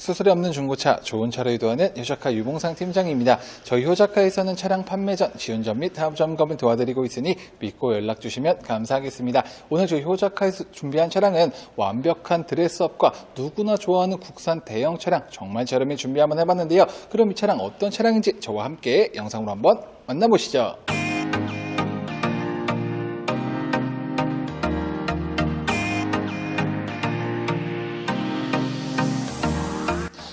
수수료 없는 중고차, 좋은 차로 이동하는 효자카 유봉상 팀장입니다. 저희 효자카에서는 차량 판매 전 지운전 및 하부 점검을 도와드리고 있으니 믿고 연락 주시면 감사하겠습니다. 오늘 저희 효자카에서 준비한 차량은 완벽한 드레스업과 누구나 좋아하는 국산 대형 차량 정말 저렴히 준비 한번 해봤는데요. 그럼 이 차량 어떤 차량인지 저와 함께 영상으로 한번 만나보시죠.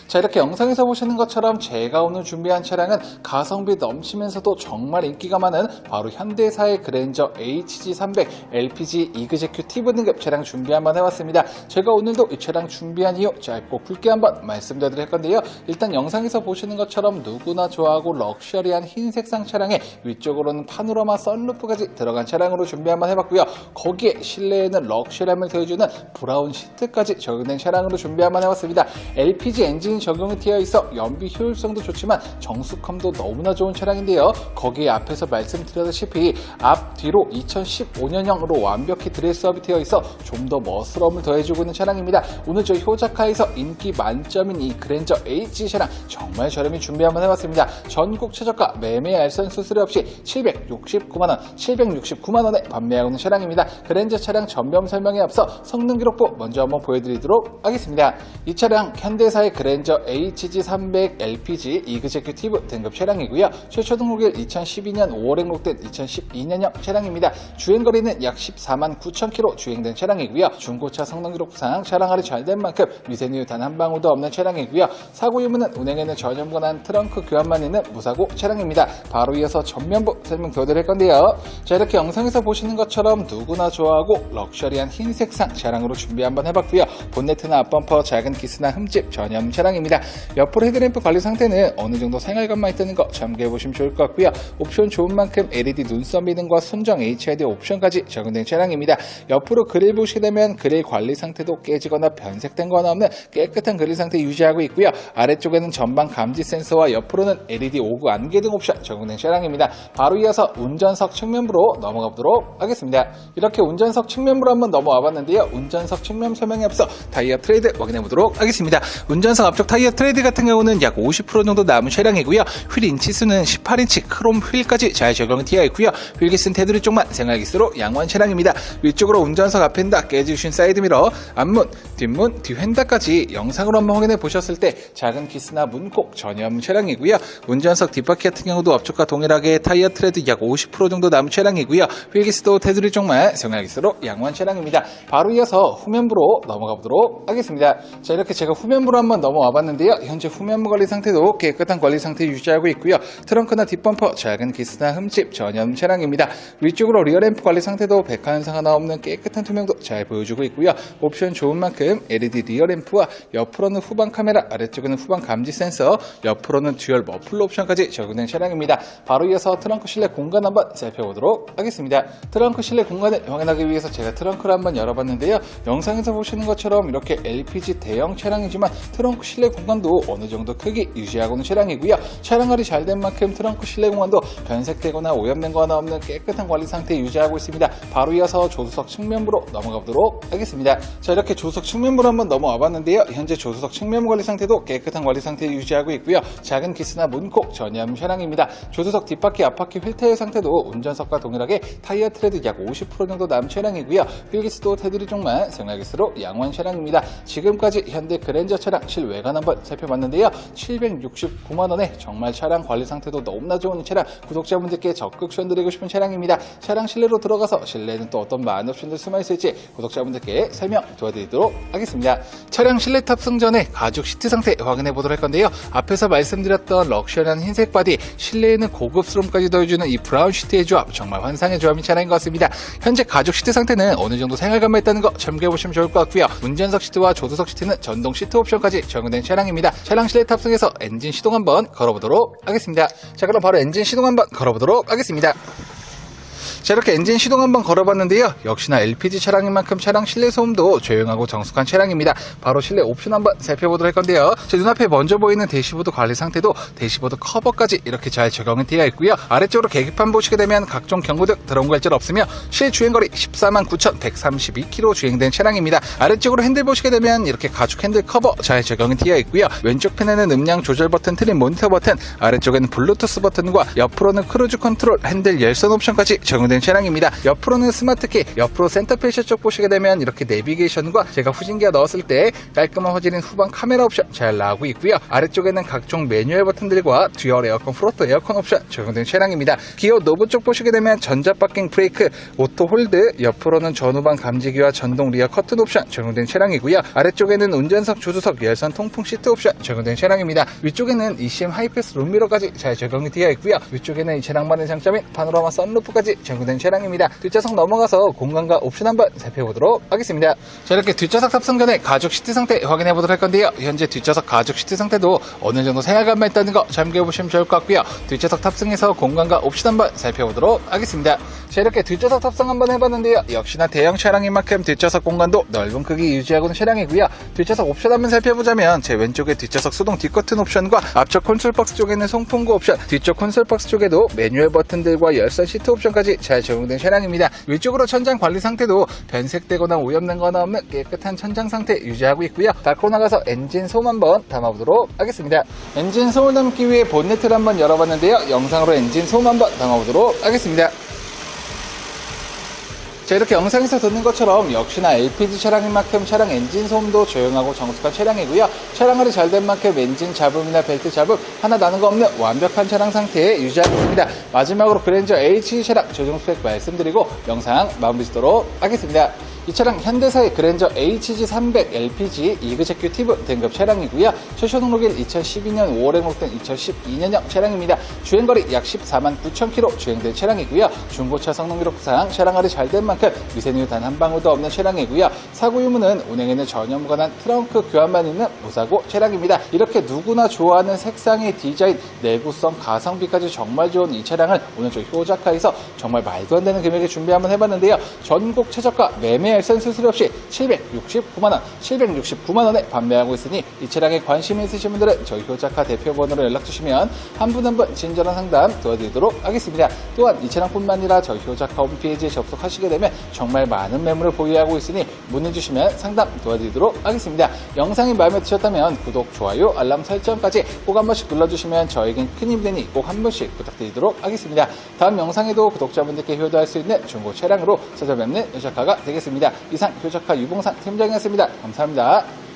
자 이렇게 영상에서 보시는 것처럼 제가 오늘 준비한 차량은 가성비 넘치면서도 정말 인기가 많은 바로 현대사의 그랜저 HG300 LPG 이그제큐티브 등급 차량 준비 한번 해봤습니다. 제가 오늘도 이 차량 준비한 이유 짧고 굵게 한번 말씀드릴 건데요. 일단 영상에서 보시는 것처럼 누구나 좋아하고 럭셔리한 흰 색상 차량에 위쪽으로는 파노라마 썬루프까지 들어간 차량으로 준비 한번 해봤고요. 거기에 실내에는 럭셔리함을 더해주는 브라운 시트까지 적용된 차량으로 준비 한번 해봤습니다. LPG 엔진 적용이 되어 있어 연비 효율성도 좋지만 정숙함도 너무나 좋은 차량인데요. 거기에 앞에서 말씀드렸다시피 앞 뒤로 2015년형으로 완벽히 드레스업이 되어 있어 좀 더 멋스러움을 더해주고 있는 차량입니다. 오늘 저희 효자카에서 인기 만점인 이 그랜저 H 차량 정말 저렴히 준비 한번 해봤습니다. 전국 최저가 매매 알선 수수료 없이 769만원, 769만원에 판매하고 있는 차량입니다. 그랜저 차량 전면 설명에 앞서 성능 기록부 먼저 한번 보여드리도록 하겠습니다. 이 차량 현대사의 그랜저 HG300 LPG 이그제큐티브 등급 차량이고요. 최초 등록일 2012년 5월에 등록된 2012년형 차량입니다. 주행거리는 약 14만 9천 킬로 주행된 차량이고요. 중고차 성능 기록부상 차량 할인 잘된 만큼 미세누유 단 한 방울도 없는 차량이고요. 사고 유무는 운행에는 전혀 무관한 트렁크 교환만 있는 무사고 차량입니다. 바로 이어서 전면부 설명 도와드릴 건데요. 자 이렇게 영상에서 보시는 것처럼 누구나 좋아하고 럭셔리한 흰색상 차량으로 준비 한번 해봤고요. 본네트나 앞범퍼 작은 기스나 흠집 전혀 없는 차량입니다. 옆으로 헤드램프 관리 상태는 어느 정도 생활감만 있다는 거 참고해 보시면 좋을 것 같고요. 옵션 좋은 만큼 LED 눈썹 미등과 순정 HID 옵션까지 적용된 차량입니다. 옆으로 그릴 보시게 되면 그릴 관리 상태도 깨지거나 변색된 거나 없는 깨끗한 그릴 상태 유지하고 있고요. 아래쪽에는 전방 감지 센서와 옆으로는 LED 오구 안개 등 옵션 적용된 차량입니다. 바로 이어서 운전석 측면부로 넘어가 보도록 하겠습니다. 이렇게 운전석 측면부로 한번 넘어와 봤는데요. 운전석 측면 설명에 앞서 타이어 트레이드 확인해 보도록 하겠습니다. 운전석 앞쪽 타이어 트레이드 같은 경우는 약 50% 정도 남은 차량이고요. 휠 인치수는 18인치 크롬 휠까지 잘 적용이 되어 있고요. 휠기스는 테두리 쪽만 생활기스로 양호한 차량입니다. 위쪽으로 운전석 앞엔다 깨주신 사이드미러, 앞문, 뒷문, 뒤휀다까지 영상으로 한번 확인해 보셨을 때 작은 기스나 문콕 전혀 없는 차량이고요. 운전석 뒷바퀴 같은 경우도 앞쪽과 동일하게 타이어 트레드 약 50% 정도 남은 차량이고요. 휠기스도 테두리 쪽만 생활기스로 양호한 차량입니다. 바로 이어서 후면부로 넘어가 보도록 하겠습니다. 자 이렇게 제가 후면부로 한번 넘어와 봤는데요. 현재 후면부 관리 상태도 깨끗한 관리 상태 유지하고 있고요. 트렁크나 뒷범퍼 작은 기스나 흠집 전혀 차량입니다. 위쪽으로 리어 램프 관리 상태도 백화 현상 하나 없는 깨끗한 투명도 잘 보여주고 있고요. 옵션 좋은 만큼 LED 리어 램프와 옆으로는 후방 카메라, 아래쪽에는 후방 감지 센서, 옆으로는 듀얼 머플러 옵션까지 적용된 차량입니다. 바로 이어서 트렁크 실내 공간 한번 살펴보도록 하겠습니다. 트렁크 실내 공간을 확인하기 위해서 제가 트렁크를 한번 열어봤는데요. 영상에서 보시는 것처럼 이렇게 LPG 대형 차량이지만 트렁크 실내 공간도 어느 정도 크기 유지하고 있는 차량이고요. 차량 관리 잘 된 만큼 트렁크 실내 공간도 변색되거나 오염된 거나 없는 깨끗한 관리 상태 유지하고 있습니다. 바로 이어서 조수석 측면부로 넘어가 보도록 하겠습니다. 자 이렇게 조수석 측면부로 한번 넘어와 봤는데요. 현재 조수석 측면부 관리 상태도 깨끗한 관리 상태 유지하고 있고요. 작은 기스나 문콕 없는 차량입니다. 조수석 뒷바퀴 앞바퀴 휠타이어 상태도 운전석과 동일하게 타이어 트레드 약 50% 정도 남은 차량이고요. 휠기스도 테두리 쪽만 생활기스로 양호한 차량입니다. 지금까지 현대 그랜저 차량 실외관 한번 살펴봤는데요. 769만원에 정말 차량 관리 상태도 너무나 좋은 이 차량 구독자분들께 적극 추천드리고 싶은 차량입니다. 차량 실내로 들어가서 실내에는 또 어떤 많은 옵션들 숨어 있을지 구독자분들께 설명 도와드리도록 하겠습니다. 차량 실내 탑승 전에 가죽 시트 상태 확인해 보도록 할 건데요. 앞에서 말씀드렸던 럭셔리한 흰색 바디, 실내에는 고급스러움까지 더해주는 이 브라운 시트의 조합 정말 환상의 조합인 차량인 것 같습니다. 현재 가죽 시트 상태는 어느 정도 생활감이 있다는 거 참고해 보시면 좋을 것 같고요. 운전석 시트와 조수석 시트는 전동 시트 옵션까지 적용된 차량입니다. 차량 실내 탑승해서 엔진 시동 한번 걸어보도록 하겠습니다. 자 그럼 바로 엔진 시동 한번 걸어보도록 하겠습니다. 자 이렇게 엔진 시동 한번 걸어봤는데요. 역시나 LPG 차량인 만큼 차량 실내 소음도 조용하고 정숙한 차량입니다. 바로 실내 옵션 한번 살펴보도록 할 건데요. 제 눈앞에 먼저 보이는 대시보드 관리 상태도 대시보드 커버까지 이렇게 잘 적용이 되어 있고요. 아래쪽으로 계기판 보시게 되면 각종 경고등 들어온 갈질 없으며 실 주행거리 14만 9,132km 주행된 차량입니다. 아래쪽으로 핸들 보시게 되면 이렇게 가죽 핸들 커버 잘 적용이 되어 있고요. 왼쪽 편에는 음량 조절 버튼 트림 모니터 버튼 아래쪽에는 블루투스 버튼과 옆으로는 크루즈 컨트롤 핸들 열선 옵션까지 적용 된 차량입니다. 옆으로는 스마트키 옆으로 센터페이셔 쪽 보시게 되면 이렇게 내비게이션과 제가 후진기어 넣었을 때 깔끔한 화질인 후방 카메라 옵션 잘 나오고 있고요. 아래쪽에는 각종 매뉴얼 버튼들과 듀얼 에어컨 프로토 에어컨 옵션 적용된 차량입니다. 기어 노브 쪽 보시게 되면 전자 파킹 브레이크 오토 홀드 옆으로는 전후방 감지기와 전동 리어 커튼 옵션 적용된 차량이고요. 아래쪽에는 운전석 조수석 열선 통풍 시트 옵션 적용된 차량입니다. 위쪽에는 ECM 하이패스 룸미러까지 잘 적용이 되어 있고요. 위쪽에는 이 차량만의 장점인 파노라마 썬루프까지 적용 된 차량입니다. 뒷좌석 넘어가서 공간과 옵션 한번 살펴보도록 하겠습니다. 자 이렇게 뒷좌석 탑승 전에 가죽 시트 상태 확인해 보도록 할 건데요. 현재 뒷좌석 가죽 시트 상태도 어느 정도 생활감만 있다는 거 참고해 보시면 좋을 것 같고요. 뒷좌석 탑승해서 공간과 옵션 한번 살펴보도록 하겠습니다. 자 이렇게 뒷좌석 탑승 한번 해봤는데요. 역시나 대형 차량인 만큼 뒷좌석 공간도 넓은 크기 유지하고 있는 차량이고요. 뒷좌석 옵션 한번 살펴보자면 제 왼쪽에 뒷좌석 수동 뒷커튼 옵션과 앞쪽 콘솔 박스 쪽에는 송풍구 옵션 뒤쪽 콘솔 박스 쪽에도 매뉴얼 버튼들과 열선 시트 옵션까지 잘 적용된 차량입니다. 위쪽으로 천장 관리 상태도 변색되거나 오염된 거나 없는 깨끗한 천장 상태 유지하고 있고요. 닫고 나가서 엔진 소음 한번 담아보도록 하겠습니다. 엔진 소음 담기 위해 본네트를 한번 열어봤는데요. 영상으로 엔진 소음 한번 담아보도록 하겠습니다 자 이렇게 영상에서 듣는 것처럼 역시나 LPG 차량인 만큼 차량 엔진 소음도 조용하고 정숙한 차량이고요. 차량을이 잘된 만큼 엔진 잡음이나 벨트 잡음 하나 나는 거 없는 완벽한 차량 상태에 유지하고 있습니다. 마지막으로 그랜저 HG 차량 조정 스펙 말씀드리고 영상 마무리 짓도록 하겠습니다 이 차량 현대사의 그랜저 HG300 LPG 이그제큐티브 등급 차량이고요. 최초 등록일 2012년 5월에 등록된 2012년형 차량입니다. 주행거리 약 14만 9천 km 주행된 차량이고요. 중고차 성능 기록상 차량알이 잘 된 만큼 미세누유 단 한 방울도 없는 차량이고요. 사고 유무는 운행에는 전혀 무관한 트렁크 교환만 있는 무사고 차량입니다. 이렇게 누구나 좋아하는 색상의 디자인, 내구성, 가성비까지 정말 좋은 이 차량을 오늘 저희 효자카에서 정말 말도 안 되는 금액에 준비 한번 해봤는데요. 전국 최저가 매매 열선 수수료 없이 769만원, 769만원에 판매하고 있으니 이 차량에 관심 있으신 분들은 저희 효자카 대표번호로 연락주시면 한 분 한 분 친절한 상담 도와드리도록 하겠습니다. 또한 이 차량뿐만 아니라 저희 효자카 홈페이지에 접속하시게 되면 정말 많은 매물을 보유하고 있으니 문의주시면 상담 도와드리도록 하겠습니다. 영상이 마음에 드셨다면 구독, 좋아요, 알람 설정까지 꼭 한 번씩 눌러주시면 저에겐 큰 힘이 되니 꼭 한 번씩 부탁드리도록 하겠습니다. 다음 영상에도 구독자분들께 효도할 수 있는 중고 차량으로 찾아뵙는 효자카가 되겠습니다. 이상 효자카 유봉산 팀장이었습니다. 감사합니다.